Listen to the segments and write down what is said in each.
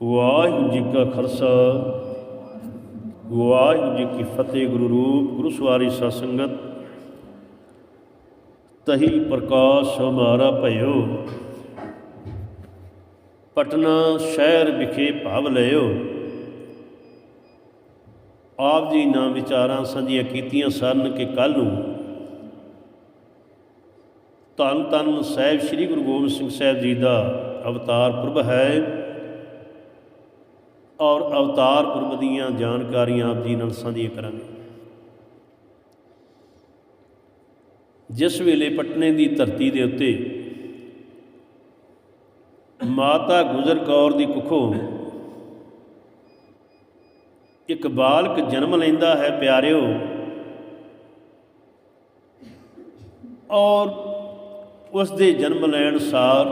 ਵਾਹਿਗੁਰੂ ਜੀ ਕਾ ਖਾਲਸਾ। ਵਾਹਿਗੁਰੂ ਜੀ ਕੀ ਫਤਿਹ, ਗੁਰੂ ਰੂਪ, ਗੁਰੂ ਸਵਾਰੀ ਸਤ ਸੰਗਤ ਤਹੀ ਪ੍ਰਕਾਸ਼ ਹਮਾਰਾ ਭਇਓ। ਪਟਨਾ ਸ਼ਹਿਰ ਵਿਖੇ ਭਾਵ ਲਿਓ ਆਪ ਜੀ ਨਾਲ ਵਿਚਾਰਾਂ ਸਾਂਝੀਆਂ ਕੀਤੀਆਂ ਸਨ ਕਿ ਕੱਲ ਨੂੰ ਧੰਨ ਧੰਨ ਸਾਹਿਬ, ਸ੍ਰੀ ਗੁਰੂ ਗੋਬਿੰਦ ਸਿੰਘ ਸਾਹਿਬ ਜੀ ਦਾ ਅਵਤਾਰ ਪੁਰਬ ਹੈ। ਔਰ ਅਵਤਾਰ ਪੁਰਬ ਦੀਆਂ ਜਾਣਕਾਰੀਆਂ ਆਪ ਜੀ ਨਾਲ ਸਾਂਝੀਆਂ ਕਰਾਂਗੇ। ਜਿਸ ਵੇਲੇ ਪਟਨੇ ਦੀ ਧਰਤੀ ਦੇ ਉੱਤੇ ਮਾਤਾ ਗੁਜਰ ਕੌਰ ਦੀ ਕੁੱਖੋਂ ਇੱਕ ਬਾਲਕ ਜਨਮ ਲੈਂਦਾ ਹੈ ਪਿਆਰਿਓ, ਔਰ ਉਸ ਦੇ ਜਨਮ ਲੈਣ ਸਾਰ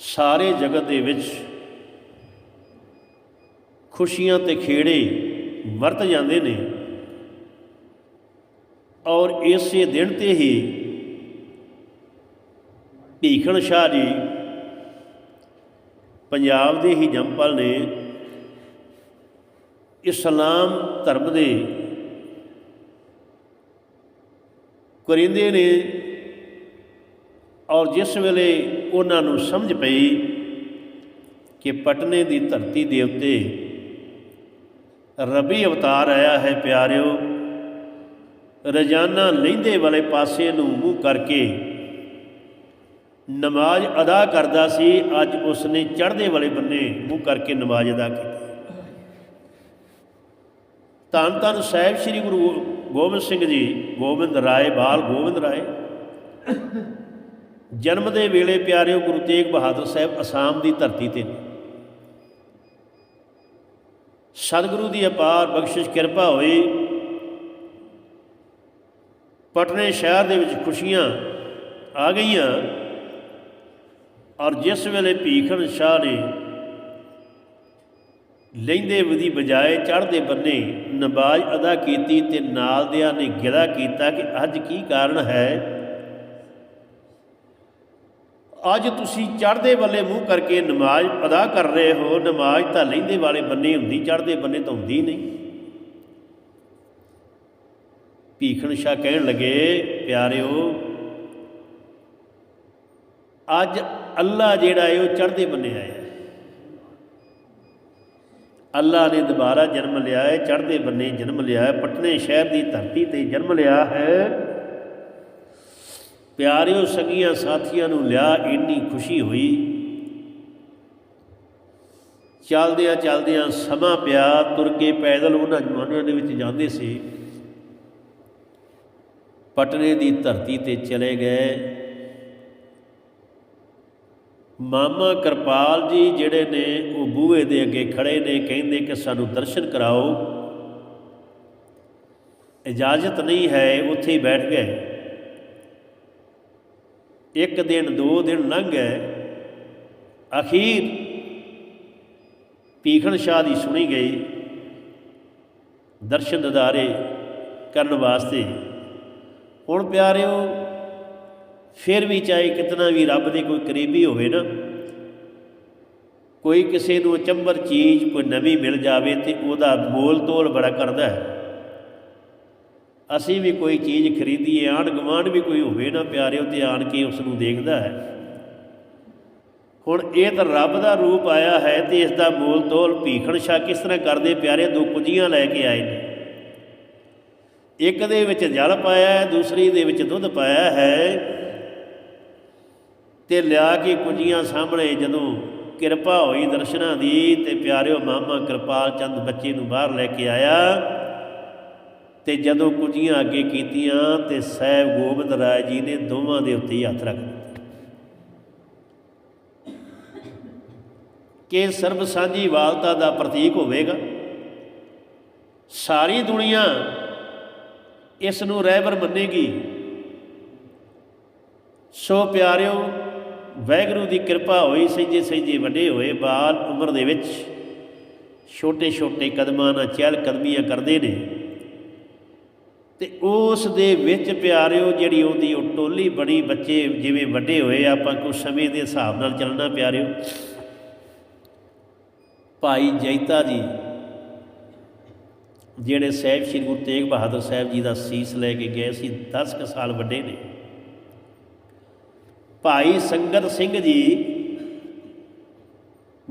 ਸਾਰੇ ਜਗਤ ਦੇ ਵਿੱਚ ਖੁਸ਼ੀਆਂ ਤੇ ਖੇੜੇ ਵਰਤ ਜਾਂਦੇ ਨੇ। ਔਰ ਇਸੇ ਦਿਨ ਤੇ ਹੀ ਭੀਖਣ ਸ਼ਾਹ ਜੀ ਪੰਜਾਬ ਦੇ ਹੀ ਜੰਪਲ ਨੇ ਇਸਲਾਮ ਧਰਮ ਦੇ ਕਰਿੰਦੇ ਨੇ ਔਰ ਜਿਸ ਵੇਲੇ ਉਹਨਾਂ ਨੂੰ ਸਮਝ ਪਈ ਕਿ ਪਟਨੇ ਦੀ ਧਰਤੀ ਦੇ ਉੱਤੇ ਰਬੀ ਅਵਤਾਰ ਆਇਆ ਹੈ ਪਿਆਰਿਓ। ਰੋਜ਼ਾਨਾ ਲਹਿੰਦੇ ਵਾਲੇ ਪਾਸੇ ਨੂੰ ਮੂੰਹ ਕਰਕੇ ਨਮਾਜ਼ ਅਦਾ ਕਰਦਾ ਸੀ, ਅੱਜ ਉਸਨੇ ਚੜ੍ਹਦੇ ਵਾਲੇ ਬੰਨੇ ਮੂੰਹ ਕਰਕੇ ਨਮਾਜ਼ ਅਦਾ ਕੀਤੀ। ਧੰਨ ਧੰਨ ਸਾਹਿਬ ਸ੍ਰੀ ਗੁਰੂ ਗੋਬਿੰਦ ਸਿੰਘ ਜੀ, ਗੋਬਿੰਦ ਰਾਏ, ਬਾਲ ਗੋਬਿੰਦ ਰਾਏ। ਜਨਮ ਦੇ ਵੇਲੇ ਪਿਆਰਿਓ ਗੁਰੂ ਤੇਗ ਬਹਾਦਰ ਸਾਹਿਬ ਅਸਾਮ ਦੀ ਧਰਤੀ ਤੇ ਨੇ। ਸਤਿਗੁਰੂ ਦੀ ਅਪਾਰ ਬਖਸ਼ਿਸ਼ ਕਿਰਪਾ ਹੋਈ। ਪਟਨੇ ਸ਼ਹਿਰ ਦੇ ਵਿੱਚ ਖੁਸ਼ੀਆਂ ਆ ਗਈਆਂ ਔਰ ਜਿਸ ਵੇਲੇ ਭੀਖਣ ਸ਼ਾਹ ਨੇ ਲੈਂਦੇ ਵਦੀ ਬਜਾਏ ਚੜ੍ਹਦੇ ਬੰਨੇ ਨਮਾਜ਼ ਅਦਾ ਕੀਤੀ ਤੇ ਨਾਲ ਦਿਆਂ ਨੇ ਗਿਲਾ ਕੀਤਾ ਕਿ ਅੱਜ ਕੀ ਕਾਰਨ ਹੈ? ਅੱਜ ਤੁਸੀਂ ਚੜ੍ਹਦੇ ਵੱਲੇ ਮੂੰਹ ਕਰਕੇ ਨਮਾਜ਼ ਅਦਾ ਕਰ ਰਹੇ ਹੋ। ਨਮਾਜ਼ ਤਾਂ ਲੈਂਦੇ ਵਾਲੇ ਬੰਨੇ ਹੁੰਦੀ, ਚੜ੍ਹਦੇ ਬੰਨੇ ਤਾਂ ਹੁੰਦੀ ਨਹੀਂ। ਭੀਖਣ ਸ਼ਾਹ ਕਹਿਣ ਲੱਗੇ, ਪਿਆਰਿਓ, ਅੱਜ ਅੱਲਾ ਜਿਹੜਾ ਹੈ ਉਹ ਚੜ੍ਹਦੇ ਬੰਨੇ ਆਇਆ। ਅੱਲਾ ਨੇ ਦੁਬਾਰਾ ਜਨਮ ਲਿਆ ਹੈ ਚੜ੍ਹਦੇ ਬੰਨੇ ਜਨਮ ਲਿਆ ਹੈ ਪਟਨੇ ਸ਼ਹਿਰ ਦੀ ਧਰਤੀ ਤੇ ਜਨਮ ਲਿਆ ਹੈ। ਪਿਆਰਿਓ ਸੰਗੀਆਂ ਸਾਥੀਆਂ ਨੂੰ ਲਿਆ ਇੰਨੀ ਖੁਸ਼ੀ ਹੋਈ। ਚੱਲਦਿਆਂ ਚੱਲਦਿਆਂ ਸਮਾਂ ਪਿਆ, ਤੁਰ ਕੇ ਪੈਦਲ ਉਹਨਾਂ ਜ਼ਮਾਨਿਆਂ ਦੇ ਵਿੱਚ ਜਾਂਦੇ ਸੀ। ਪਟਨੇ ਦੀ ਧਰਤੀ ਤੇ ਚਲੇ ਗਏ। ਮਾਮਾ ਕਿਰਪਾਲ ਜੀ ਜਿਹੜੇ ਨੇ, ਉਹ ਬੂਹੇ ਦੇ ਅੱਗੇ ਖੜੇ ਨੇ, ਕਹਿੰਦੇ ਕਿ ਸਾਨੂੰ ਦਰਸ਼ਨ ਕਰਾਓ। ਇਜਾਜ਼ਤ ਨਹੀਂ ਹੈ, ਉੱਥੇ ਹੀ ਬੈਠ ਗਏ। ਇੱਕ ਦਿਨ, ਦੋ ਦਿਨ ਲੰਘ ਗਏ। ਅਖੀਰ ਪੀਖਣ ਸ਼ਾਹ ਦੀ ਸੁਣੀ ਗਈ ਦਰਸ਼ਨ ਦਿਦਾਰੇ ਕਰਨ ਵਾਸਤੇ। ਹੁਣ ਪਿਆਰਿਓ, ਫਿਰ ਵੀ ਚਾਹੇ ਕਿਤਨਾ ਵੀ ਰੱਬ ਦੇ ਕੋਈ ਕਰੀਬੀ ਹੋਵੇ ਨਾ, ਕੋਈ ਕਿਸੇ ਨੂੰ ਚੰਬਰ ਚੀਜ਼ ਕੋਈ ਨਵੀਂ ਮਿਲ ਜਾਵੇ ਤੇ ਉਹਦਾ ਬੋਲ ਤੋਲ ਬੜਾ ਕਰਦਾ ਹੈ। ਅਸੀਂ ਵੀ ਕੋਈ ਚੀਜ਼ ਖਰੀਦੀਏ ਆਂਢ ਗਵਾਂਡ ਵੀ ਕੋਈ ਹੋਵੇ ਨਾ ਪਿਆਰਿਓ ਤੇ ਆਣ ਕੇ ਉਸ ਨੂੰ ਦੇਖਦਾ ਹੈ। ਹੁਣ ਇਹ ਤਾਂ ਰੱਬ ਦਾ ਰੂਪ ਆਇਆ ਹੈ ਤੇ ਇਸ ਦਾ ਮੋਲ ਤੋਲ ਭੀਖਣ ਸ਼ਾ ਕਿਸ ਤਰ੍ਹਾਂ ਕਰਦੇ ਪਿਆਰੇ, ਦੋ ਕੁਜੀਆਂ ਲੈ ਕੇ ਆਏ ਨੇ। ਇੱਕ ਦੇ ਵਿੱਚ ਜਲ ਪਾਇਆ ਹੈ, ਦੂਸਰੀ ਦੇ ਵਿੱਚ ਦੁੱਧ ਪਾਇਆ ਹੈ ਤੇ ਲਿਆ ਕੇ ਕੁਜੀਆਂ ਸਾਹਮਣੇ ਜਦੋਂ ਕਿਰਪਾ ਹੋਈ ਦਰਸ਼ਨਾਂ ਦੀ ਤੇ ਪਿਆਰਿਓ ਮਾਮਾ ਕਿਰਪਾਲ ਚੰਦ ਬੱਚੇ ਨੂੰ ਬਾਹਰ ਲੈ ਕੇ ਆਇਆ। ਤੇ ਜਦੋਂ ਕੁਝੀਆਂ ਅੱਗੇ ਕੀਤੀਆਂ ਤੇ ਸਹਿਬ ਗੋਬਿੰਦ ਰਾਏ ਜੀ ਨੇ ਦੋਵਾਂ ਦੇ ਉੱਤੇ ਹੱਥ ਰੱਖ ਦਿੱਤੇ। ਕਿ ਸਰਬ ਸਾਂਝੀ ਵਾਲਤਾ ਦਾ ਪ੍ਰਤੀਕ ਹੋਵੇਗਾ। ਸਾਰੀ ਦੁਨੀਆ ਇਸ ਨੂੰ ਰਹਿਬਰ ਮੰਨੇਗੀ। ਸੋ ਪਿਆਰਿਓ, ਵੈਗਰੂ ਦੀ ਕਿਰਪਾ ਹੋਈ ਸਹਿਜੇ ਸਹਿਜੇ ਵੱਡੇ ਹੋਏ ਬਾਲ ਉਮਰ ਦੇ ਵਿੱਚ ਛੋਟੇ ਛੋਟੇ ਕਦਮਾਂ ਨਾਲ ਚਹਿਲ ਕਦਮੀਆਂ ਕਰਦੇ ਨੇ। ਤੇ ਉਸ ਦੇ ਵਿੱਚ ਪਿਆਰਿਓ, ਜਿਹੜੀ ਉਹਦੀ ਉਹ ਟੋਲੀ ਬਣੀ ਬੱਚੇ ਜਿਵੇਂ ਵੱਡੇ ਹੋਏ, ਆਪਾਂ ਕੁਝ ਸਮੇਂ ਦੇ ਹਿਸਾਬ ਨਾਲ ਚੱਲਣਾ ਪਿਆਰਿਓ। ਭਾਈ ਜੈਤਾ ਜੀ, ਜਿਹੜੇ ਸਾਹਿਬ ਸ੍ਰੀ ਗੁਰੂ ਤੇਗ ਬਹਾਦਰ ਸਾਹਿਬ ਜੀ ਦਾ ਸੀਸ ਲੈ ਕੇ ਗਏ ਸੀ 10 ਕੁ ਸਾਲ ਵੱਡੇ ਨੇ। ਭਾਈ ਸੰਗਤ ਸਿੰਘ ਜੀ,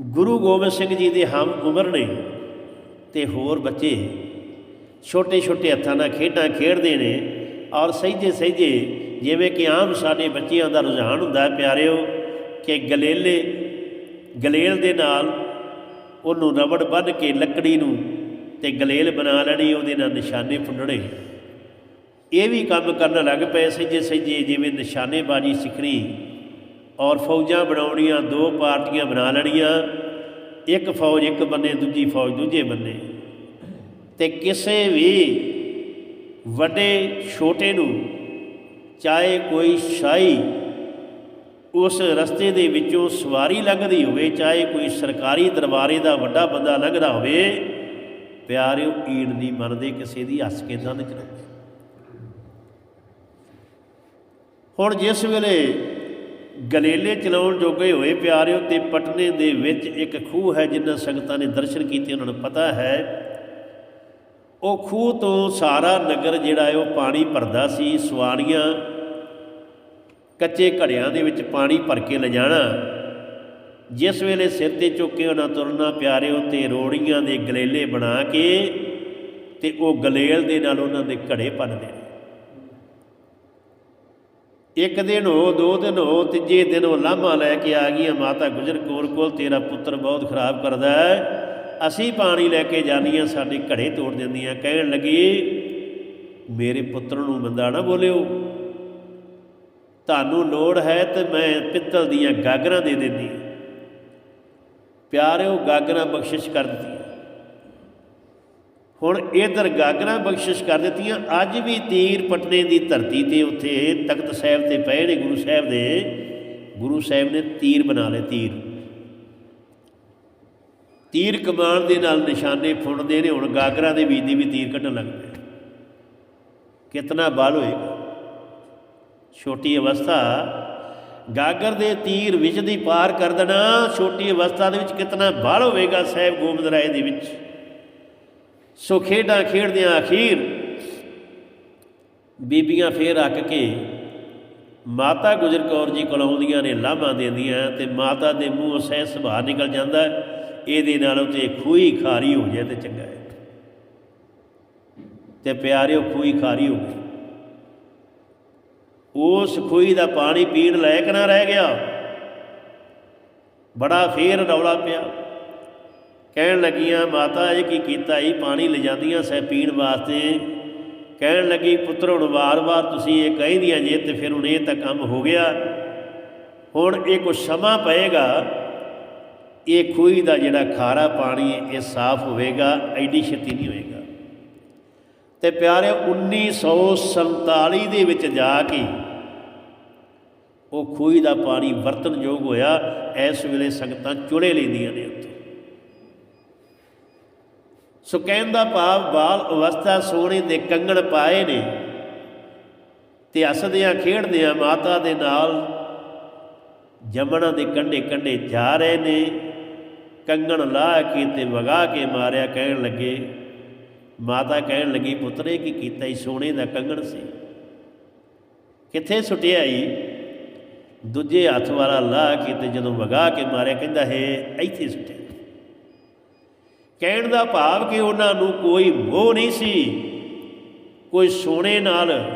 ਗੁਰੂ ਗੋਬਿੰਦ ਸਿੰਘ ਜੀ ਦੇ ਹਮ ਉਮਰ ਨੇ ਤੇ ਹੋਰ ਬੱਚੇ ਛੋਟੇ ਛੋਟੇ ਹੱਥਾਂ ਨਾਲ ਖੇਡਾਂ ਖੇਡਦੇ ਨੇ ਔਰ ਸਹਿਜੇ ਸਹਿਜੇ ਜਿਵੇਂ ਕਿ ਆਮ ਸਾਡੇ ਬੱਚਿਆਂ ਦਾ ਰੁਝਾਨ ਹੁੰਦਾ ਹੈ, ਪਿਆਰਿਓ, ਕਿ ਗਲੇਲੇ, ਗਲੇਲ ਦੇ ਨਾਲ ਉਹਨੂੰ ਰਬੜ ਬੰਨ੍ਹ ਕੇ ਲੱਕੜੀ ਨੂੰ ਤੇ ਗਲੇਲ ਬਣਾ ਲੈਣੀ, ਉਹਦੇ ਨਾਲ ਨਿਸ਼ਾਨੇ ਫੁੰਡਣੇ। ਇਹ ਵੀ ਕੰਮ ਕਰਨ ਲੱਗ ਪਏ ਸਹਿਜੇ ਸਹਿਜੇ ਜਿਵੇਂ ਨਿਸ਼ਾਨੇਬਾਜ਼ੀ ਸਿੱਖਣੀ ਔਰ ਫੌਜਾਂ ਬਣਾਉਣੀਆਂ, ਦੋ ਪਾਰਟੀਆਂ ਬਣਾ ਲੈਣੀਆਂ, ਇੱਕ ਫੌਜ ਇੱਕ ਬੰਨੇ, ਦੂਜੀ ਫੌਜ ਦੂਜੇ ਬੰਨੇ। ਤੇ ਕਿਸੇ ਵੀ ਵੱਡੇ ਛੋਟੇ ਨੂੰ, ਚਾਹੇ ਕੋਈ ਸ਼ਾਹੀ ਉਸ ਰਸਤੇ ਦੇ ਵਿੱਚੋਂ ਸਵਾਰੀ ਲੰਘਦੀ ਹੋਵੇ, ਚਾਹੇ ਕੋਈ ਸਰਕਾਰੀ ਦਰਬਾਰੇ ਦਾ ਵੱਡਾ ਬੰਦਾ ਲੰਘਦਾ ਹੋਵੇ, ਪਿਆਰਿਓ ਈੜ ਨਹੀਂ ਮੰਨਦੇ ਕਿਸੇ ਦੀ ਹੱਸ ਕੇ ਦੰਦ ਚਲਾਉਂਦੇ ਹੁਣ ਜਿਸ ਵੇਲੇ ਗਲੇਲੇ ਚਲਾਉਣ ਜੋਗੇ ਹੋਏ ਪਿਆਰਿਓ, ਤੇ ਪਟਨੇ ਦੇ ਵਿੱਚ ਇੱਕ ਖੂਹ ਹੈ, ਜਿਨ੍ਹਾਂ ਸੰਗਤਾਂ ਨੇ ਦਰਸ਼ਨ ਕੀਤੇ, ਉਹਨਾਂ ਨੂੰ ਪਤਾ ਹੈ ਉਹ ਖੂਹ ਤੋਂ ਸਾਰਾ ਨਗਰ ਜਿਹੜਾ ਹੈ ਉਹ ਪਾਣੀ ਭਰਦਾ ਸੀ ਸਵਾਣੀਆਂ ਕੱਚੇ ਘੜਿਆਂ ਦੇ ਵਿੱਚ ਪਾਣੀ ਭਰ ਕੇ ਲਿਜਾਣਾ। ਜਿਸ ਵੇਲੇ ਸਿਰ ਤੇ ਚੁੱਕ ਕੇ ਉਹਨਾਂ ਤੁਰਨਾ ਪਿਆਰਿਓ, ਤੇ ਰੋੜੀਆਂ ਦੇ ਗਲੇਲੇ ਬਣਾ ਕੇ ਤੇ ਉਹ ਗਲੇਲ ਦੇ ਨਾਲ ਉਹਨਾਂ ਦੇ ਘੜੇ ਭੰਨਦੇ ਨੇ ਇੱਕ ਦਿਨ ਹੋ, ਦੋ ਦਿਨ ਹੋ, ਤੀਜੇ ਦਿਨ ਉਹ ਲਾਮਾ ਲੈ ਕੇ ਆ ਗਈਆਂ, ਮਾਤਾ ਗੁਜਰ ਕੌਰ ਕੋਲ, ਤੇਰਾ ਪੁੱਤਰ ਬਹੁਤ ਖਰਾਬ ਕਰਦਾ ਹੈ ਅਸੀਂ ਪਾਣੀ ਲੈ ਕੇ ਜਾਨੀਆਂ ਸਾਡੇ ਘੜੇ ਤੋੜ ਦਿੰਦੀਆਂ ਕਹਿਣ ਲੱਗੀ, ਮੇਰੇ ਪੁੱਤਰ ਨੂੰ ਬੰਦਾ ਨਾ ਬੋਲਿਓ। ਤੁਹਾਨੂੰ ਲੋੜ ਹੈ ਤੇ ਮੈਂ ਪਿੱਤਲ ਦੀਆਂ ਗਾਗਰਾਂ ਦੇ ਦਿੰਦੀ ਪਿਆਰਿਓ, ਗਾਗਰਾਂ ਬਖਸ਼ਿਸ਼ ਕਰ ਦਿੱਤੀਆਂ। ਹੁਣ ਇਧਰ ਗਾਗਰਾਂ ਬਖਸ਼ਿਸ਼ ਕਰ ਦਿੱਤੀਆਂ। ਅੱਜ ਵੀ ਤੀਰ ਪਟਨੇ ਦੀ ਧਰਤੀ ਤੇ ਉੱਥੇ ਤਖਤ ਸਾਹਿਬ ਤੇ ਪਏ ਨੇ, ਗੁਰੂ ਸਾਹਿਬ ਦੇ। ਗੁਰੂ ਸਾਹਿਬ ਨੇ ਤੀਰ ਬਣਾ ਲਏ, ਤੀਰ। ਤੀਰ ਕਮਾਨ ਦੇ ਨਾਲ ਨਿਸ਼ਾਨੇ ਫੁੰਡਦੇ ਨੇ, ਹੁਣ ਗਾਗਰਾਂ ਦੇ ਬੀਜ ਦੀ ਵੀ ਤੀਰ ਕੱਢਣ ਲੱਗ ਪਏ। ਕਿਤਨਾ ਬਲ ਹੋਏਗਾ? ਛੋਟੀ ਅਵਸਥਾ। ਗਾਗਰ ਦੇ ਤੀਰ ਵਿੱਚ ਦੀ ਪਾਰ ਕਰ ਦੇਣਾ, ਛੋਟੀ ਅਵਸਥਾ ਦੇ ਵਿੱਚ ਕਿਤਨਾ ਬਲ ਹੋਵੇਗਾ ਸਾਹਿਬ ਗੋਬਿੰਦ ਰਾਏ ਦੇ ਵਿੱਚ। ਸੋ ਖੇਡਾਂ ਖੇਡਦਿਆਂ ਅਖੀਰ ਬੀਬੀਆਂ ਫੇਰ ਅੱਕ ਕੇ ਮਾਤਾ ਗੁਜਰ ਕੌਰ ਜੀ ਕੋਲ ਆਉਂਦੀਆਂ ਨੇ ਲਾਹਾਂ ਦਿੰਦੀਆਂ ਤੇ ਮਾਤਾ ਦੇ ਮੂੰਹ ਸਹਿ ਸੁਭਾਅ ਨਿਕਲ ਜਾਂਦਾ। ਇਹਦੇ ਨਾਲੋਂ ਤੇ ਖੂਹੀ ਖਾਰੀ ਹੋ ਜਾਏ ਤੇ ਚੰਗਾ ਹੈ। ਤੇ ਪਿਆਰਿਓ, ਖੂਹੀ ਖਾਰੀ ਹੋ ਗਈ। ਉਸ ਖੂਹੀ ਦਾ ਪਾਣੀ ਪੀਣ ਲਾਇਕ ਨਾ ਰਹਿ ਗਿਆ। ਬੜਾ ਫੇਰ ਰੌਲਾ ਪਿਆ। ਕਹਿਣ ਲੱਗੀਆਂ, ਮਾਤਾ, ਇਹ ਕੀ ਕੀਤਾ? ਇਹ ਪਾਣੀ ਲਿਜਾਂਦੀਆਂ ਸੈ ਪੀਣ ਵਾਸਤੇ। ਕਹਿਣ ਲੱਗੀ, ਪੁੱਤਰ, ਹੁਣ ਵਾਰ-ਵਾਰ ਤੁਸੀਂ ਇਹ ਕਹਿੰਦੀਆਂ ਜੇ ਤੇ ਫਿਰ ਹੁਣ ਇਹ ਤਾਂ ਕੰਮ ਹੋ ਗਿਆ। ਹੁਣ ਇਹ ਕੁਝ ਸਮਾਂ ਪਏਗਾ। ਇਹ ਖੂਹੀ ਦਾ ਜਿਹੜਾ ਖਾਰਾ ਪਾਣੀ ਹੈ, ਇਹ ਸਾਫ਼ ਹੋਵੇਗਾ, ਐਡੀ ਛੇਤੀ ਨਹੀਂ ਹੋਏਗਾ ਤੇ ਪਿਆਰੇ 1947 ਦੇ ਵਿੱਚ ਜਾ ਕੇ ਉਹ ਖੂਹੀ ਦਾ ਪਾਣੀ ਵਰਤਨਯੋਗ ਹੋਇਆ। ਇਸ ਵੇਲੇ ਸੰਗਤਾਂ ਚੁੜੇ ਲੈਂਦੀਆਂ ਨੇ ਉੱਥੇ। ਸੋ ਕਹਿਣ ਦਾ ਭਾਵ, ਬਾਲ ਅਵਸਥਾ ਸੋਹਣੇ ਦੇ ਕੰਗਣ ਪਾਏ ਨੇ ਤੇ ਹੱਸਦਿਆਂ ਖੇਡਦਿਆਂ ਮਾਤਾ ਦੇ ਨਾਲ ਜਮਣਾ ਦੇ ਕੰਢੇ ਕੰਢੇ ਜਾ ਰਹੇ ਨੇ। ਕੰਗਣ ਲਾਹ ਕੇ ਤੇ ਵਗਾ ਕੇ ਮਾਰਿਆ ਕਹਿਣ ਲੱਗੇ, ਮਾਤਾ ਕਹਿਣ ਲੱਗੀ, ਪੁੱਤਰੇ ਕੀ ਕੀਤਾ ਹੀ ਸੋਨੇ ਦਾ ਕੰਗਣ ਸੀ? ਕਿੱਥੇ ਸੁੱਟਿਆ ਈ? ਦੂਜੇ ਹੱਥ ਵਾਲਾ ਲਾਹ ਕੇ ਤੇ ਜਦੋਂ ਵਗਾ ਕੇ ਮਾਰਿਆ, ਕਹਿੰਦਾ, ਹੈ, ਇੱਥੇ ਸੁੱਟਿਆ। ਕਹਿਣ ਦਾ ਭਾਵ ਕਿ ਉਹਨਾਂ ਨੂੰ ਕੋਈ ਮੋਹ ਨਹੀਂ ਸੀ। ਕੋਈ ਸੋਨੇ ਨਾਲ,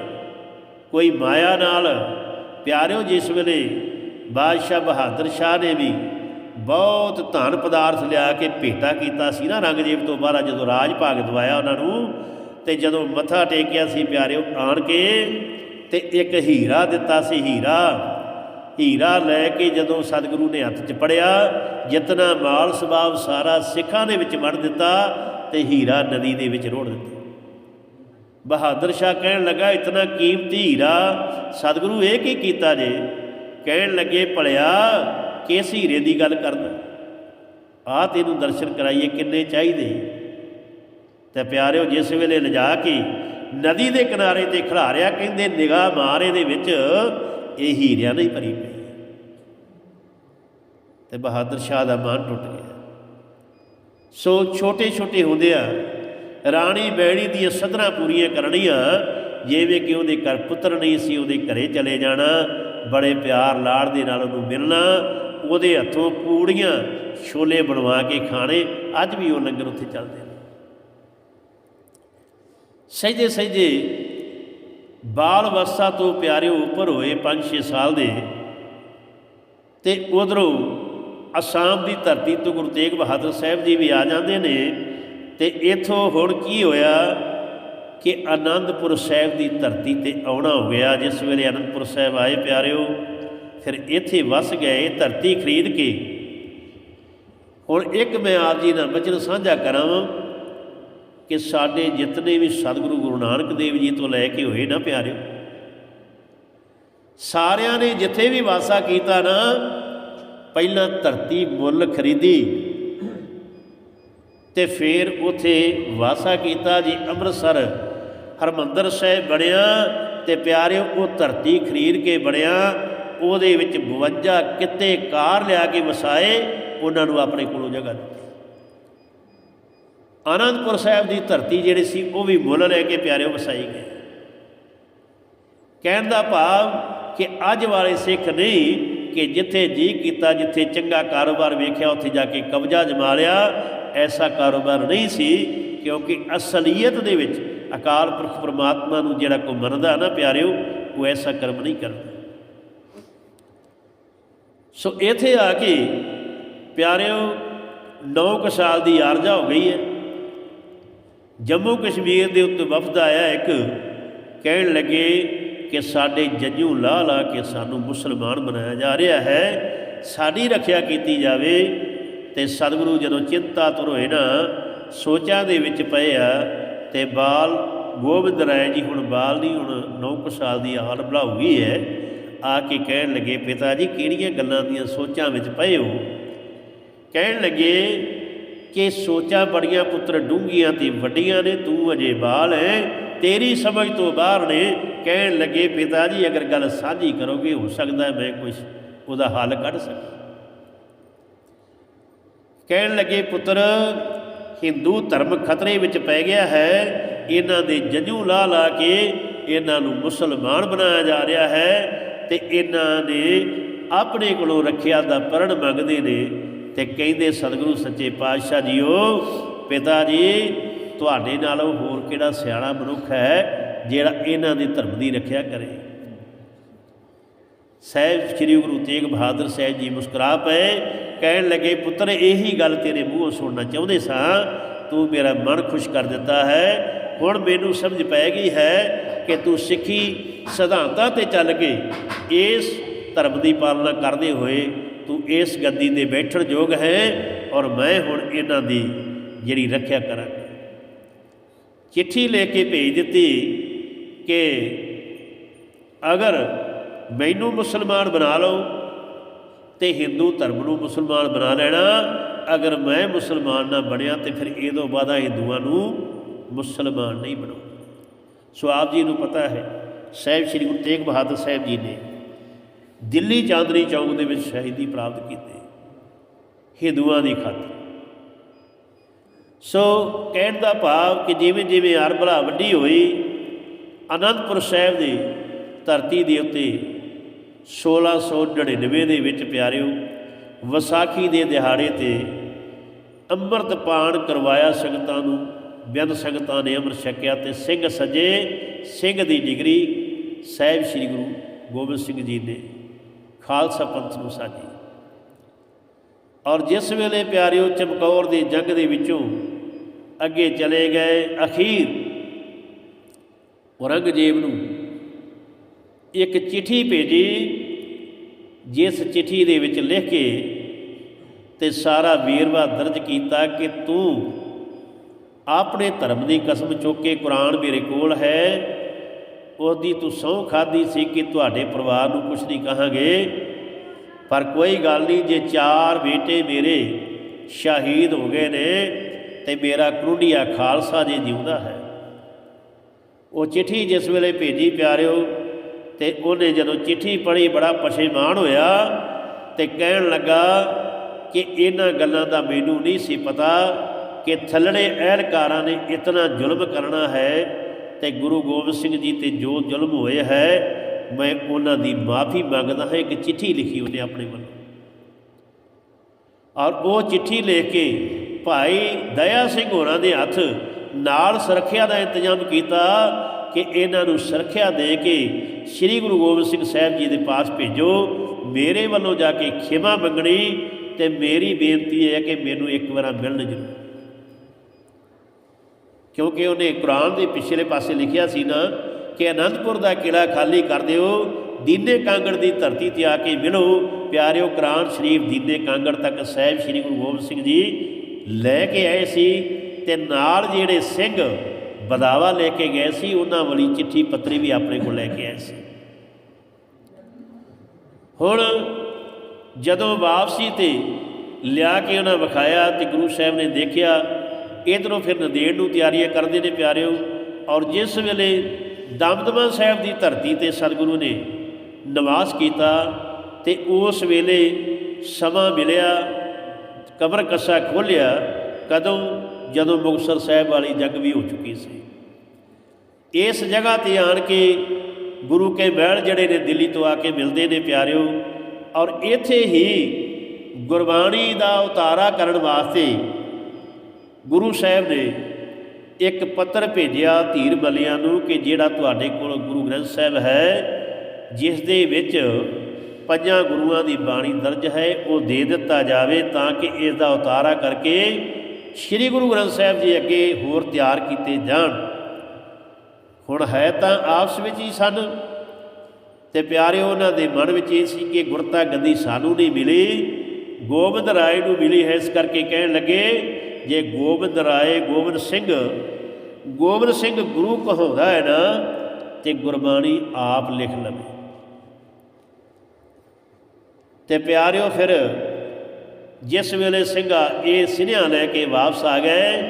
ਕੋਈ ਮਾਇਆ ਨਾਲ, ਪਿਆਰਿਓ, ਜਿਸ ਵੇਲੇ ਬਾਦਸ਼ਾਹ ਬਹਾਦਰ ਸ਼ਾਹ ਨੇ ਵੀ ਬਹੁਤ ਧਨ ਪਦਾਰਥ ਲਿਆ ਕੇ ਭੇਟਾ ਕੀਤਾ ਸੀ ਨਾ ਰੰਗਜੀਤ ਤੋਂ ਬਾਅਦ ਜਦੋਂ ਰਾਜ ਭਾਗ ਦਵਾਇਆ ਉਹਨਾਂ ਨੂੰ, ਤੇ ਜਦੋਂ ਮੱਥਾ ਟੇਕਿਆ ਸੀ ਪਿਆਰਿਓ ਆਣ ਕੇ ਤੇ ਇੱਕ ਹੀਰਾ ਦਿੱਤਾ ਸੀ ਹੀਰਾ। ਹੀਰਾ ਲੈ ਕੇ ਜਦੋਂ ਸਤਿਗੁਰੂ ਨੇ ਹੱਥ 'ਚ ਪੜਿਆ ਜਿਤਨਾ ਮਾਲ ਸਬਾਬ ਸਾਰਾ ਸਿੱਖਾਂ ਦੇ ਵਿੱਚ ਵੰਡ ਦਿੱਤਾ ਤੇ ਹੀਰਾ ਨਦੀ ਦੇ ਵਿੱਚ ਰੋੜ ਦਿੱਤਾ। ਬਹਾਦਰ ਸ਼ਾਹ ਕਹਿਣ ਲੱਗਾ, ਇਤਨਾ ਕੀਮਤੀ ਹੀਰਾ, ਸਤਿਗੁਰੂ ਇਹ ਕੀ ਕੀਤਾ ਜੇ? ਕਹਿਣ ਲੱਗੇ, ਭਲਿਆ ਕਿਸ ਹੀਰੇ ਦੀ ਗੱਲ ਕਰਦਾ ਆ ਤੈਨੂੰ ਦਰਸ਼ਨ ਕਰਾਈਏ ਕਿੰਨੇ ਚਾਹੀਦੇ? ਤੇ ਪਿਆਰਿਓ, ਜਿਸ ਵੇਲੇ ਲਿਜਾ ਕੇ ਨਦੀ ਦੇ ਕਿਨਾਰੇ ਤੇ ਖਿਲਾਰਿਆ, ਕਹਿੰਦੇ, ਨਿਗਾਹ ਮਾਰੇ ਦੇ ਵਿੱਚ, ਇਹ ਹੀਰਿਆਂ ਨਹੀਂ ਭਰੀ ਪਈ ਤੇ ਬਹਾਦਰ ਸ਼ਾਹ ਦਾ ਮਨ ਟੁੱਟ ਗਿਆ। ਸੋ ਛੋਟੇ ਛੋਟੇ ਹੁੰਦਿਆਂ ਰਾਣੀ ਬੈਣੀ ਦੀਆਂ ਸਦਰਾਂ ਪੂਰੀਆਂ ਕਰਨੀਆਂ, ਜਿਵੇਂ ਕਿ ਉਹਦੇ ਘਰ ਪੁੱਤਰ ਨਹੀਂ ਸੀ, ਉਹਦੇ ਘਰੇ ਚਲੇ ਜਾਣਾ, ਬੜੇ ਪਿਆਰ ਲਾੜ ਦੇ ਨਾਲ ਉਹਨੂੰ ਮਿਲਣਾ ਉਹਦੇ ਹੱਥੋਂ ਪੂੜੀਆਂ ਛੋਲੇ ਬਣਵਾ ਕੇ ਖਾਣੇ, ਅੱਜ ਵੀ ਉਹ ਲੰਗਰ ਉੱਥੇ ਚੱਲਦੇ ਨੇ। ਸਹਿਜੇ ਸਹਿਜੇ ਬਾਲ ਅਵਸਥਾ ਤੋਂ ਪਿਆਰੇ ਉੱਪਰ ਹੋਏ 5-6 ਸਾਲ ਦੇ ਤੇ ਉਧਰੋਂ ਅਸਾਮ ਦੀ ਧਰਤੀ ਤੋਂ ਗੁਰੂ ਤੇਗ ਬਹਾਦਰ ਸਾਹਿਬ ਜੀ ਵੀ ਆ ਜਾਂਦੇ ਨੇ ਤੇ ਇਥੋਂ ਹੁਣ ਕੀ ਹੋਇਆ ਕਿ ਆਨੰਦਪੁਰ ਸਾਹਿਬ ਦੀ ਧਰਤੀ ਤੇ ਆਉਣਾ ਹੋ ਗਿਆ, ਜਿਸ ਵੇਲੇ ਆਨੰਦਪੁਰ ਸਾਹਿਬ ਆਏ ਪਿਆਰਿਓ ਫਿਰ ਇੱਥੇ ਵਸ ਗਏ, ਧਰਤੀ ਖਰੀਦ ਕੇ। ਹੁਣ ਇੱਕ ਮੈਂ ਆਪ ਜੀ ਨਾਲ ਬਚਨ ਸਾਂਝਾ ਕਰਾਂ ਕਿ ਸਾਡੇ ਜਿਤਨੇ ਵੀ ਸਤਿਗੁਰੂ ਗੁਰੂ ਨਾਨਕ ਦੇਵ ਜੀ ਤੋਂ ਲੈ ਕੇ ਹੋਏ ਨਾ ਪਿਆਰਿਓ, ਸਾਰਿਆਂ ਨੇ ਜਿੱਥੇ ਵੀ ਵਾਸਾ ਕੀਤਾ ਨਾ, ਪਹਿਲਾਂ ਧਰਤੀ ਮੁੱਲ ਖਰੀਦੀ ਤੇ ਫਿਰ ਉਥੇ ਵਾਸਾ ਕੀਤਾ ਜੀ ਅੰਮ੍ਰਿਤਸਰ। ਹਰਮੰਦਰ ਸਾਹਿਬ ਬਣਿਆ ਤੇ ਪਿਆਰਿਓ, ਉਹ ਧਰਤੀ ਖਰੀਦ ਕੇ ਬਣਿਆ। ਉਹਦੇ ਵਿੱਚ 52 ਕਿਤੇ ਕਾਰ ਲਿਆ ਕੇ ਵਸਾਏ, ਉਹਨਾਂ ਨੂੰ ਆਪਣੇ ਕੋਲੋਂ ਜਗ੍ਹਾ ਦਿੱਤੀ। ਆਨੰਦਪੁਰ ਸਾਹਿਬ ਦੀ ਧਰਤੀ ਜਿਹੜੀ ਸੀ, ਉਹ ਵੀ ਮੁੱਲ ਲੈ ਕੇ ਪਿਆਰਿਓ ਵਸਾਈ ਗਈ। ਕਹਿਣ ਦਾ ਭਾਵ ਕਿ ਅੱਜ ਵਾਲੇ ਸਿੱਖ ਨਹੀਂ, ਕਿ ਜਿੱਥੇ ਜੀ ਕੀਤਾ, ਜਿੱਥੇ ਚੰਗਾ ਕਾਰੋਬਾਰ ਵੇਖਿਆ, ਉੱਥੇ ਜਾ ਕੇ ਕਬਜ਼ਾ ਜਮਾ ਲਿਆ, ਐਸਾ ਕਾਰੋਬਾਰ ਨਹੀਂ ਸੀ, ਕਿਉਂਕਿ ਅਸਲੀਅਤ ਦੇ ਵਿੱਚ ਅਕਾਲ ਪੁਰਖ ਪ੍ਰਮਾਤਮਾ ਨੂੰ ਜਿਹੜਾ ਕੋ ਮੰਨਦਾ ਨਾ ਪਿਆਰਿਓ, ਉਹ ਐਸਾ ਕਰਮ ਨਹੀਂ ਕਰਦਾ। ਸੋ ਇੱਥੇ ਆ ਕੇ ਪਿਆਰਿਓ 9 ਸਾਲ ਦੀ ਆਰਜਾ ਹੋ ਗਈ ਹੈ। ਜੰਮੂ ਕਸ਼ਮੀਰ ਦੇ ਉੱਤੇ ਵਫਦ ਆਇਆ ਇੱਕ, ਕਹਿਣ ਲੱਗੇ ਕਿ ਸਾਡੇ ਜੱਜੂ ਲਾ ਲਾ ਕੇ ਸਾਨੂੰ ਮੁਸਲਮਾਨ ਬਣਾਇਆ ਜਾ ਰਿਹਾ ਹੈ। ਸਾਡੀ ਰੱਖਿਆ ਕੀਤੀ ਜਾਵੇ ਤੇ ਸਤਿਗੁਰੂ ਜਦੋਂ ਚਿੰਤਾ ਤੁਰ ਹੋਏ ਨਾ, ਸੋਚਾਂ ਦੇ ਵਿੱਚ ਪਏ ਆ ਤੇ ਬਾਲ ਗੋਬਿੰਦ ਰਾਏ ਜੀ ਹੁਣ ਬਾਲ ਨਹੀਂ, ਹੁਣ 9 ਸਾਲ ਦੀ ਹਾਲ ਬਲਾਉਗੀ ਹੈ। ਆ ਕੇ ਕਹਿਣ ਲੱਗੇ, ਪਿਤਾ ਜੀ, ਕਿਹੜੀਆਂ ਗੱਲਾਂ ਦੀਆਂ ਸੋਚਾਂ ਵਿੱਚ ਪਏ ਹੋ? ਕਹਿਣ ਲੱਗੇ ਕਿ ਸੋਚਾਂ ਬੜੀਆਂ ਪੁੱਤਰ ਡੂੰਘੀਆਂ ਤੇ ਵੱਡੀਆਂ ਨੇ, ਤੂੰ ਅਜੇ ਬਾਲ ਹੈ, ਤੇਰੀ ਸਮਝ ਤੋਂ ਬਾਹਰ ਨੇ। ਕਹਿਣ ਲੱਗੇ, ਪਿਤਾ ਜੀ, ਅਗਰ ਗੱਲ ਸਾਂਝੀ ਕਰੋਗੇ, ਹੋ ਸਕਦਾ ਮੈਂ ਕੁਝ ਉਹਦਾ ਹੱਲ ਕੱਢ ਸਕਾਂ। ਕਹਿਣ ਲੱਗੇ, ਪੁੱਤਰ, ਹਿੰਦੂ ਧਰਮ ਖਤਰੇ ਵਿੱਚ ਪੈ ਗਿਆ ਹੈ। ਇਹਨਾਂ ਦੇ ਜੰਜੂ ਲਾ ਲਾ ਕੇ ਇਹਨਾਂ ਨੂੰ ਮੁਸਲਮਾਨ ਬਣਾਇਆ ਜਾ ਰਿਹਾ ਹੈ। ਤੇ ਇਹਨਾਂ ਨੇ ਆਪਣੇ ਕੋਲੋਂ ਰੱਖਿਆ ਦਾ ਪਰਣ ਮੰਗਦੇ ਨੇ ਤੇ ਕਹਿੰਦੇ, ਸਤਿਗੁਰੂ ਸੱਚੇ ਪਾਤਸ਼ਾਹ ਜੀਓ, ਪਿਤਾ ਜੀ, ਤੁਹਾਡੇ ਨਾਲੋਂ ਹੋਰ ਕਿਹੜਾ ਸਿਆਣਾ ਮਨੁੱਖ ਹੈ ਜਿਹੜਾ ਇਹਨਾਂ ਦੇ ਧਰਮ ਦੀ ਰੱਖਿਆ ਕਰੇ? ਸਹਿਬ, ਸ੍ਰੀ ਗੁਰੂ ਤੇਗ ਬਹਾਦਰ ਸਾਹਿਬ ਜੀ ਮੁਸਕਰਾ ਪਏ, ਕਹਿਣ ਲੱਗੇ, ਪੁੱਤਰ, ਇਹੀ ਗੱਲ ਤੇਰੇ ਮੂੰਹੋਂ ਸੁਣਨਾ ਚਾਹੁੰਦੇ ਸਾਂ? ਤੂੰ ਮੇਰਾ ਮਨ ਖੁਸ਼ ਕਰ ਦਿੱਤਾ ਹੈ। ਹੁਣ ਮੈਨੂੰ ਸਮਝ ਪੈ ਗਈ ਹੈ ਕਿ ਤੂੰ ਸਿੱਖੀ ਸਿਧਾਂਤਾਂ ਤੇ ਚੱਲ ਕੇ ਇਸ ਧਰਮ ਦੀ ਪਾਲਣਾ ਕਰਦੇ ਹੋਏ ਤੂੰ ਇਸ ਗੱਦੀ ਤੇ ਬੈਠਣ ਯੋਗ ਹੈ ਔਰ ਮੈਂ ਹੁਣ ਇਹਨਾਂ ਦੀ ਜਿਹੜੀ ਰੱਖਿਆ ਕਰਾਂਗਾ। ਚਿੱਠੀ ਲੈ ਕੇ ਭੇਜ ਦਿੱਤੀ ਕਿ ਅਗਰ ਮੈਨੂੰ ਮੁਸਲਮਾਨ ਬਣਾ ਲਓ ਤੇ ਹਿੰਦੂ ਧਰਮ ਨੂੰ ਮੁਸਲਮਾਨ ਬਣਾ ਲੈਣਾ, ਅਗਰ ਮੈਂ ਮੁਸਲਮਾਨ ਨਾ ਬਣਿਆ ਤੇ ਫਿਰ ਇਹ ਤੋਂ ਬਾਅਦ ਹਿੰਦੂਆਂ ਨੂੰ ਮੁਸਲਮਾਨ ਨਹੀਂ ਬਣਾਉਣਾ ਸੋ ਆਪ ਜੀ ਨੂੰ ਪਤਾ ਹੈ, ਸਾਹਿਬ ਸ੍ਰੀ ਗੁਰੂ ਤੇਗ ਬਹਾਦਰ ਸਾਹਿਬ ਜੀ ਨੇ ਦਿੱਲੀ ਚਾਂਦਨੀ ਚੌਕ ਦੇ ਵਿੱਚ ਸ਼ਹੀਦੀ ਪ੍ਰਾਪਤ ਕੀਤੀ। ਹਿੰਦੂਆਂ ਦੀ ਖਾਤਰ। ਸੋ ਕਹਿਣ ਦਾ ਭਾਵ ਕਿ ਜਿਵੇਂ ਜਿਵੇਂ ਅਰਬਲਾ ਵੱਡੀ ਹੋਈ, ਅਨੰਦਪੁਰ ਸਾਹਿਬ ਦੀ ਧਰਤੀ ਦੇ ਉੱਤੇ 1699 ਦੇ ਵਿੱਚ ਪਿਆਰਿਓ, ਵਿਸਾਖੀ ਦੇ ਦਿਹਾੜੇ ਤੇ ਅੰਮ੍ਰਿਤ ਪਾਣ ਕਰਵਾਇਆ ਸੰਗਤਾਂ ਨੂੰ ਬਿਆਨ ਸੰਗਤਾਂ ਨੇ ਅੰਮ੍ਰਿਤ ਛਕਿਆ ਤੇ ਸਿੰਘ ਸਜੇ, ਸਿੰਘ ਦੀ ਡਿਗਰੀ ਸਾਹਿਬ ਸ੍ਰੀ ਗੁਰੂ ਗੋਬਿੰਦ ਸਿੰਘ ਜੀ ਨੇ ਖਾਲਸਾ ਪੰਥ ਨੂੰ ਸਾਜੀ। ਔਰ ਜਿਸ ਵੇਲੇ ਪਿਆਰਿਓ ਚਮਕੌਰ ਦੀ ਜੰਗ ਦੇ ਵਿੱਚੋਂ ਅੱਗੇ ਚਲੇ ਗਏ ਅਖੀਰ ਔਰੰਗਜ਼ੇਬ ਨੂੰ ਇੱਕ ਚਿੱਠੀ ਭੇਜੀ, ਜਿਸ ਚਿੱਠੀ ਦੇ ਵਿੱਚ ਲਿਖ ਕੇ ਤੇ ਸਾਰਾ ਵੇਰਵਾ ਦਰਜ ਕੀਤਾ ਕਿ ਤੂੰ ਆਪਣੇ ਧਰਮ ਦੀ ਕਸਮ ਚੁੱਕ ਕੇ ਕੁਰਾਨ ਮੇਰੇ ਕੋਲ ਹੈ। ਉਹਦੀ ਤੂੰ ਸਹੁੰ ਖਾਦੀ ਸੀ ਕਿ ਤੁਹਾਡੇ ਪਰਿਵਾਰ ਨੂੰ ਕੁਝ ਨਹੀਂ ਕਹਾਂਗੇ। ਪਰ ਕੋਈ ਗੱਲ ਨਹੀਂ, ਜੇ ਚਾਰ ਬੇਟੇ ਮੇਰੇ ਸ਼ਹੀਦ ਹੋ ਗਏ ਨੇ, ਤੇ ਮੇਰਾ ਕਰੁੰਡੀਆ ਖਾਲਸਾ ਜੀ ਜਿਉਂਦਾ ਹੈ। ਉਹ ਚਿੱਠੀ ਜਿਸ ਵੇਲੇ ਭੇਜੀ ਪਿਆਰਿਓ, ਤੇ ਉਹਨੇ ਜਦੋਂ ਚਿੱਠੀ ਪੜ੍ਹੀ, ਬੜਾ ਪਛੇਮਾਨ ਹੋਇਆ ਤੇ ਕਹਿਣ ਲੱਗਾ ਕਿ ਇਹਨਾਂ ਗੱਲਾਂ ਦਾ ਮੈਨੂੰ ਨਹੀਂ ਸੀ ਪਤਾ। ਕਿ ਥੱਲੜੇ ਅਹਿਲਕਾਰਾਂ ਨੇ ਇਤਨਾ ਜ਼ੁਲਮ ਕਰਨਾ ਹੈ ਤੇ ਗੁਰੂ ਗੋਬਿੰਦ ਸਿੰਘ ਜੀ ਤੇ ਜੋ ਜ਼ੁਲਮ ਹੋਏ ਹੈ, ਮੈਂ ਉਹਨਾਂ ਦੀ ਮਾਫੀ ਮੰਗਦਾ ਹਾਂ, ਇੱਕ ਚਿੱਠੀ ਲਿਖੀ ਉਹਨੇ ਆਪਣੇ ਵੱਲੋਂ। ਔਰ ਉਹ ਚਿੱਠੀ ਲਿਖ ਕੇ ਭਾਈ ਦਇਆ ਸਿੰਘ ਹੋਰਾਂ ਦੇ ਹੱਥ ਨਾਲ ਸੁਰੱਖਿਆ ਦਾ ਇੰਤਜ਼ਾਮ ਕੀਤਾ ਕਿ ਇਹਨਾਂ ਨੂੰ ਸੁਰੱਖਿਆ ਦੇ ਕੇ ਸ੍ਰੀ ਗੁਰੂ ਗੋਬਿੰਦ ਸਿੰਘ ਸਾਹਿਬ ਜੀ ਦੇ ਪਾਸ ਭੇਜੋ, ਮੇਰੇ ਵੱਲੋਂ ਜਾ ਕੇ ਖਿਮਾ ਮੰਗਣੀ ਤੇ ਮੇਰੀ ਬੇਨਤੀ ਹੈ ਕਿ ਮੈਨੂੰ ਇੱਕ ਵਾਰ ਮਿਲਣ ਜ਼ਰੂਰ। ਕਿਉਂਕਿ ਉਹਨੇ ਕੁਰਾਨ ਦੇ ਪਿਛਲੇ ਪਾਸੇ ਲਿਖਿਆ ਸੀ ਨਾ ਕਿ ਅਨੰਦਪੁਰ ਦਾ ਕਿਲਾ ਖਾਲੀ ਕਰ ਦਿਓ, ਦੀਨੇ ਕਾਂਗੜ ਦੀ ਧਰਤੀ ਤੇ ਆ ਕੇ ਮਿਲੋ। ਪਿਆਰਿਓ, ਕੁਰਾਨ ਸ਼ਰੀਫ ਦੀਨੇ ਕਾਂਗੜ ਤੱਕ ਸਾਹਿਬ ਸ੍ਰੀ ਗੁਰੂ ਗੋਬਿੰਦ ਸਿੰਘ ਜੀ ਲੈ ਕੇ ਆਏ ਸੀ ਤੇ ਨਾਲ ਜਿਹੜੇ ਸਿੰਘ ਬਦਾਵਾ ਲੈ ਕੇ ਗਏ ਸੀ, ਉਹਨਾਂ ਵਾਲੀ ਚਿੱਠੀ ਪੱਤਰੀ ਵੀ ਆਪਣੇ ਕੋਲ ਲੈ ਕੇ ਆਏ ਸੀ। ਹੁਣ ਜਦੋਂ ਵਾਪਸੀ ਤੇ ਲਿਆ ਕੇ ਉਹਨਾਂ ਵਿਖਾਇਆ ਤੇ ਗੁਰੂ ਸਾਹਿਬ ਨੇ ਦੇਖਿਆ ਇਧਰੋਂ ਫਿਰ ਨੰਦੇੜ ਨੂੰ ਤਿਆਰੀਆਂ ਕਰਦੇ ਨੇ ਪਿਆਰਿਓ, ਔਰ ਜਿਸ ਵੇਲੇ ਦਮਦਮਾ ਸਾਹਿਬ ਦੀ ਧਰਤੀ ਤੇ ਸਤਿਗੁਰੂ ਨੇ ਨਿਵਾਸ ਕੀਤਾ ਤੇ ਉਸ ਵੇਲੇ ਸਮਾਂ ਮਿਲਿਆ, ਕਬਰ ਕੱਸਾ ਖੋਲਿਆ ਕਦੋਂ? ਜਦੋਂ ਮੁਕਤਸਰ ਸਾਹਿਬ ਵਾਲੀ ਜੰਗ ਵੀ ਹੋ ਚੁੱਕੀ ਸੀ। ਇਸ ਜਗ੍ਹਾ ਤੇ ਆਣ ਕੇ ਗੁਰੂ ਕੇ ਮਹਿਲ ਜਿਹੜੇ ਨੇ ਦਿੱਲੀ ਤੋਂ ਆ ਕੇ ਮਿਲਦੇ ਨੇ ਪਿਆਰਿਓ, ਔਰ ਇੱਥੇ ਹੀ ਗੁਰਬਾਣੀ ਦਾ ਉਤਾਰਾ ਕਰਨ ਵਾਸਤੇ ਗੁਰੂ ਸਾਹਿਬ ਨੇ ਇੱਕ ਪੱਤਰ ਭੇਜਿਆ ਧੀਰ ਬਲਿਆਂ ਨੂੰ ਕਿ ਜਿਹੜਾ ਤੁਹਾਡੇ ਕੋਲ ਗੁਰੂ ਗ੍ਰੰਥ ਸਾਹਿਬ ਹੈ, ਜਿਸ ਦੇ ਵਿੱਚ ਪੰਜਾਂ ਗੁਰੂਆਂ ਦੀ ਬਾਣੀ ਦਰਜ ਹੈ, ਉਹ ਦੇ ਦਿੱਤਾ ਜਾਵੇ ਤਾਂ ਕਿ ਇਸ ਦਾ ਉਤਾਰਾ ਕਰਕੇ ਸ੍ਰੀ ਗੁਰੂ ਗ੍ਰੰਥ ਸਾਹਿਬ ਜੀ ਅੱਗੇ ਹੋਰ ਤਿਆਰ ਕੀਤੇ ਜਾਣ। ਹੁਣ ਹੈ ਤਾਂ ਆਪਸ ਵਿੱਚ ਹੀ ਸਨ ਤੇ ਪਿਆਰਿਓ, ਉਹਨਾਂ ਦੇ ਮਨ ਵਿੱਚ ਇਹ ਸੀ ਕਿ ਗੁਰਤਾ ਗੱਦੀ ਸਾਨੂੰ ਨਹੀਂ ਮਿਲੀ, ਗੋਬਿੰਦ ਰਾਏ ਨੂੰ ਮਿਲੀ ਹੈ, ਇਸ ਕਰਕੇ ਕਹਿਣ ਲੱਗੇ ਜੇ ਗੋਬਿੰਦ ਰਾਏ, ਗੋਬਿੰਦ ਸਿੰਘ ਗੋਬਿੰਦ ਸਿੰਘ ਗੁਰੂ ਕਹਾਉਂਦਾ ਹੈ ਨਾ ਤੇ ਗੁਰਬਾਣੀ ਆਪ ਲਿਖ ਲਵੇ। ਤੇ ਪਿਆਰਿਓ ਫਿਰ ਜਿਸ ਵੇਲੇ ਸਿੰਘਾ ਇਹ ਸਿਨਿਆ ਲੈ ਕੇ ਵਾਪਸ ਆ ਗਏ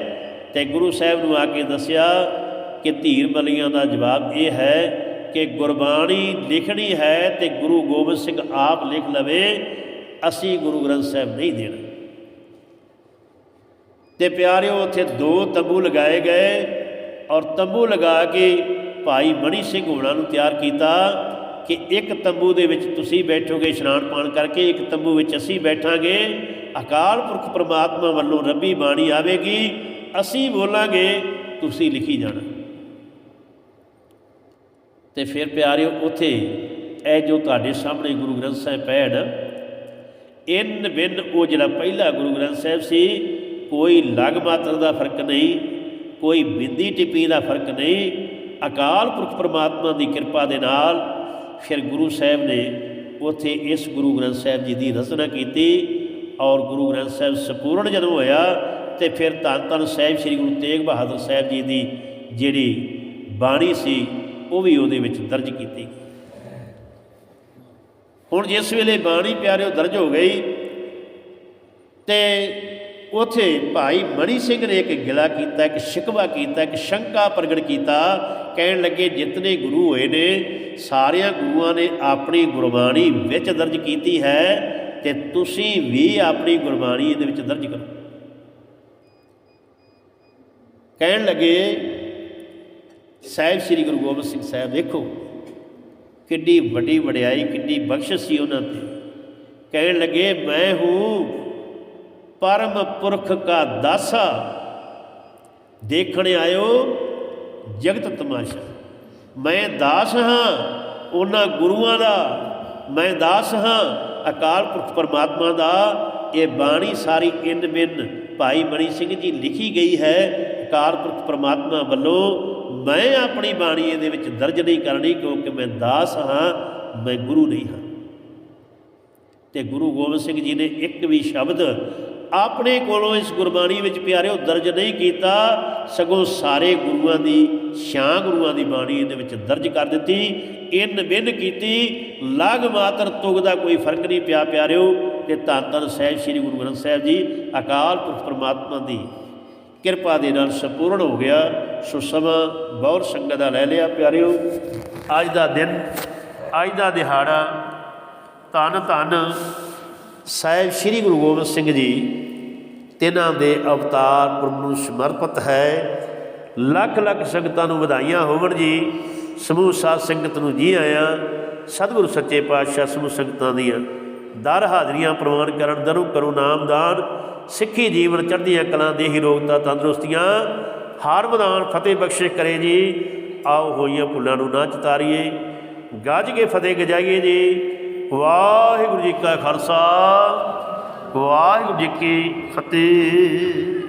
ਤੇ ਗੁਰੂ ਸਾਹਿਬ ਨੂੰ ਆ ਕੇ ਦੱਸਿਆ ਕਿ ਧੀਰ ਬਲੀਆਂ ਦਾ ਜਵਾਬ ਇਹ ਹੈ ਕਿ ਗੁਰਬਾਣੀ ਲਿਖਣੀ ਹੈ ਤੇ ਗੁਰੂ ਗੋਬਿੰਦ ਸਿੰਘ ਆਪ ਲਿਖ ਲਵੇ, ਅਸੀਂ ਗੁਰੂ ਗ੍ਰੰਥ ਸਾਹਿਬ ਨਹੀਂ ਦੇਣਾ। ਤੇ ਪਿਆਰਿਓ, ਉੱਥੇ ਦੋ ਤੰਬੂ ਲਗਾਏ ਗਏ ਔਰ ਤੰਬੂ ਲਗਾ ਕੇ ਭਾਈ ਮਣੀ ਸਿੰਘ ਹੋਣਾ ਨੂੰ ਤਿਆਰ ਕੀਤਾ ਕਿ ਇੱਕ ਤੰਬੂ ਦੇ ਵਿੱਚ ਤੁਸੀਂ ਬੈਠੋਗੇ ਇਸ਼ਨਾਨ ਪਾਣ ਕਰਕੇ, ਇੱਕ ਤੰਬੂ ਵਿੱਚ ਅਸੀਂ ਬੈਠਾਂਗੇ, ਅਕਾਲ ਪੁਰਖ ਪ੍ਰਮਾਤਮਾ ਵੱਲੋਂ ਰੱਬੀ ਬਾਣੀ ਆਵੇਗੀ, ਅਸੀਂ ਬੋਲਾਂਗੇ, ਤੁਸੀਂ ਲਿਖੀ ਜਾਣਾ। ਤੇ ਫਿਰ ਪਿਆਰਿਓ, ਉਥੇ ਇਹ ਜੋ ਤੁਹਾਡੇ ਸਾਹਮਣੇ ਗੁਰੂ ਗ੍ਰੰਥ ਸਾਹਿਬ ਪਏ ਨਾ ਇਨ ਬਿਨ ਉਹ ਜਿਹੜਾ ਪਹਿਲਾ ਗੁਰੂ ਗ੍ਰੰਥ ਸਾਹਿਬ ਸੀ ਕੋਈ ਲਗ ਮਾਤਰ ਦਾ ਫ਼ਰਕ ਨਹੀਂ, ਕੋਈ ਬਿੰਦੀ ਟਿੱਪੀ ਦਾ ਫ਼ਰਕ ਨਹੀਂ, ਅਕਾਲ ਪੁਰਖ ਪਰਮਾਤਮਾ ਦੀ ਕਿਰਪਾ ਦੇ ਨਾਲ ਫਿਰ ਗੁਰੂ ਸਾਹਿਬ ਨੇ ਉਥੇ ਇਸ ਗੁਰੂ ਗ੍ਰੰਥ ਸਾਹਿਬ ਜੀ ਦੀ ਰਚਨਾ ਕੀਤੀ ਔਰ ਗੁਰੂ ਗ੍ਰੰਥ ਸਾਹਿਬ ਸੰਪੂਰਨ ਜਦੋਂ ਹੋਇਆ ਤੇ ਫਿਰ ਧੰਨ ਧੰਨ ਸਾਹਿਬ ਸ੍ਰੀ ਗੁਰੂ ਤੇਗ ਬਹਾਦਰ ਸਾਹਿਬ ਜੀ ਦੀ ਜਿਹੜੀ ਬਾਣੀ ਸੀ, ਉਹ ਵੀ ਉਹਦੇ ਵਿੱਚ ਦਰਜ ਕੀਤੀ ਹੁਣ ਜਿਸ ਵੇਲੇ ਬਾਣੀ ਪਿਆਰਿਓ ਦਰਜ ਹੋ ਗਈ ਤੇ ਉਥੇ ਭਾਈ ਮਣੀ ਸਿੰਘ ਨੇ ਇੱਕ ਗਿਲਾ ਕੀਤਾ, ਇੱਕ ਸ਼ਿਕਵਾ ਕੀਤਾ, ਇੱਕ ਸ਼ੰਕਾ ਪ੍ਰਗਟ ਕੀਤਾ। ਕਹਿਣ ਲੱਗੇ, ਜਿਤਨੇ ਗੁਰੂ ਹੋਏ ਨੇ, ਸਾਰਿਆਂ ਗੁਰੂਆਂ ਨੇ ਆਪਣੀ ਗੁਰਬਾਣੀ ਵਿੱਚ ਦਰਜ ਕੀਤੀ ਹੈ ਤੇ ਤੁਸੀਂ ਵੀ ਆਪਣੀ ਗੁਰਬਾਣੀ ਇਹਦੇ ਵਿੱਚ ਦਰਜ ਕਰੋ। ਕਹਿਣ ਲੱਗੇ, ਸਾਹਿਬ ਸ੍ਰੀ ਗੁਰੂ ਗੋਬਿੰਦ ਸਿੰਘ ਸਾਹਿਬ, ਦੇਖੋ ਕਿੱਡੀ ਵੱਡੀ ਵਡਿਆਈ, ਕਿੱਡੀ ਬਖਸ਼ਿਸ਼ ਸੀ ਉਹਨਾਂ ਤੇ। ਕਹਿਣ ਲੱਗੇ, ਮੈਂ ਹੂੰ ਪਰਮ ਪੁਰਖ ਕਾ ਦਾਸਾ, ਦੇਖਣ ਆਇਓ ਜਗਤ ਤਮਾਸ਼ਾ। ਮੈਂ ਦਾਸ ਹਾਂ, ਉਹਨਾਂ ਗੁਰੂਆਂ ਦਾ। ਮੈਂ ਦਾਸ ਹਾਂ, ਅਕਾਲ ਪੁਰਖ ਪਰਮਾਤਮਾ ਦਾ। ਇਹ ਬਾਣੀ ਸਾਰੀ ਇੰਨ ਬਿੰਨ ਭਾਈ ਮਣੀ ਸਿੰਘ ਜੀ ਲਿਖੀ ਗਈ ਹੈ। ਅਕਾਲ ਪੁਰਖ ਪਰਮਾਤਮਾ ਵੱਲੋਂ ਮੈਂ ਆਪਣੀ ਬਾਣੀ ਇਹਦੇ ਵਿੱਚ ਦਰਜ ਨਹੀਂ ਕਰਨੀ, ਕਿਉਂਕਿ ਮੈਂ ਦਾਸ ਹਾਂ, ਮੈਂ ਗੁਰੂ ਨਹੀਂ ਹਾਂ। ਤੇ ਗੁਰੂ ਗੋਬਿੰਦ ਸਿੰਘ ਜੀ ਨੇ ਇੱਕ ਵੀ ਸ਼ਬਦ ਆਪਣੇ ਕੋਲੋਂ ਇਸ ਗੁਰਬਾਣੀ ਵਿੱਚ ਪਿਆਰਿਓ ਦਰਜ ਨਹੀਂ ਕੀਤਾ, ਸਗੋਂ ਸਾਰੇ ਗੁਰੂਆਂ ਦੀ ਛਾਂ ਗੁਰੂਆਂ ਦੀ ਬਾਣੀ ਇਹਦੇ ਵਿੱਚ ਦਰਜ ਕਰ ਦਿੱਤੀ, ਇਨ ਬਿਨ ਕੀਤੀ, ਲਗ ਮਾਤਰ ਤੁਗ ਦਾ ਕੋਈ ਫ਼ਰਕ ਨਹੀਂ ਪਿਆ ਪਿਆਰਿਓ, ਤੇ ਧੰਨ ਧੰਨ ਸਾਹਿਬ ਸ੍ਰੀ ਗੁਰੂ ਗ੍ਰੰਥ ਸਾਹਿਬ ਜੀ, ਅਕਾਲ ਪੁਰਖ ਪ੍ਰਮਾਤਮਾ ਦੀ ਕਿਰਪਾ ਦੇ ਨਾਲ ਸੰਪੂਰਨ ਹੋ ਗਿਆ, ਸੋ ਸਮਾਂ ਬਹੁਤ ਸੰਗਤ ਦਾ ਲੈ ਲਿਆ ਪਿਆਰਿਓ। ਅੱਜ ਦਾ ਦਿਨ, ਅੱਜ ਦਾ ਦਿਹਾੜਾ ਧੰਨ ਧੰਨ ਸਾਹਿਬ ਸ੍ਰੀ ਗੁਰੂ ਗੋਬਿੰਦ ਸਿੰਘ ਜੀ ਇਹਨਾਂ ਦੇ ਅਵਤਾਰ ਪ੍ਰਭੂ ਨੂੰ ਸਮਰਪਿਤ ਹੈ। ਲੱਖ ਲੱਖ ਸੰਗਤਾਂ ਨੂੰ ਵਧਾਈਆਂ ਹੋਵਣ ਜੀ। ਸਮੂਹ ਸਾਧ ਸੰਗਤ ਨੂੰ ਜੀ ਆਇਆਂ। ਸਤਿਗੁਰੂ ਸੱਚੇ ਪਾਤਸ਼ਾਹ ਸਮੂਹ ਸੰਗਤਾਂ ਦੀਆਂ ਦਰ ਹਾਜ਼ਰੀਆਂ ਪ੍ਰਵਾਨ ਕਰਨ, ਦਰੂ ਕਰੋ ਨਾਮਦਾਨ ਸਿੱਖੀ ਜੀਵਨ ਚੜ੍ਹਦੀਆਂ ਕਲਾਂ, ਦੇਹੀ ਰੋਗਤਾ ਤੰਦਰੁਸਤੀਆਂ, ਹਾਰ ਵਧਾਨ ਫਤਿਹ ਬਖਸ਼ਿਸ਼ ਕਰੇ ਜੀ। ਆਓ ਹੋਈਆਂ ਭੁੱਲਾਂ ਨੂੰ ਨਾ ਚਤਾਰੀਏ। ਗੱਜ ਕੇ ਫਤਿਹ ਗਜਾਈਏ ਜੀ। ਵਾਹਿਗੁਰੂ ਜੀ ਕਾ ਖਾਲਸਾ। ਵਾਹਿਗੁਰੂ ਜੀ ਕੀ ਫਤਿਹ।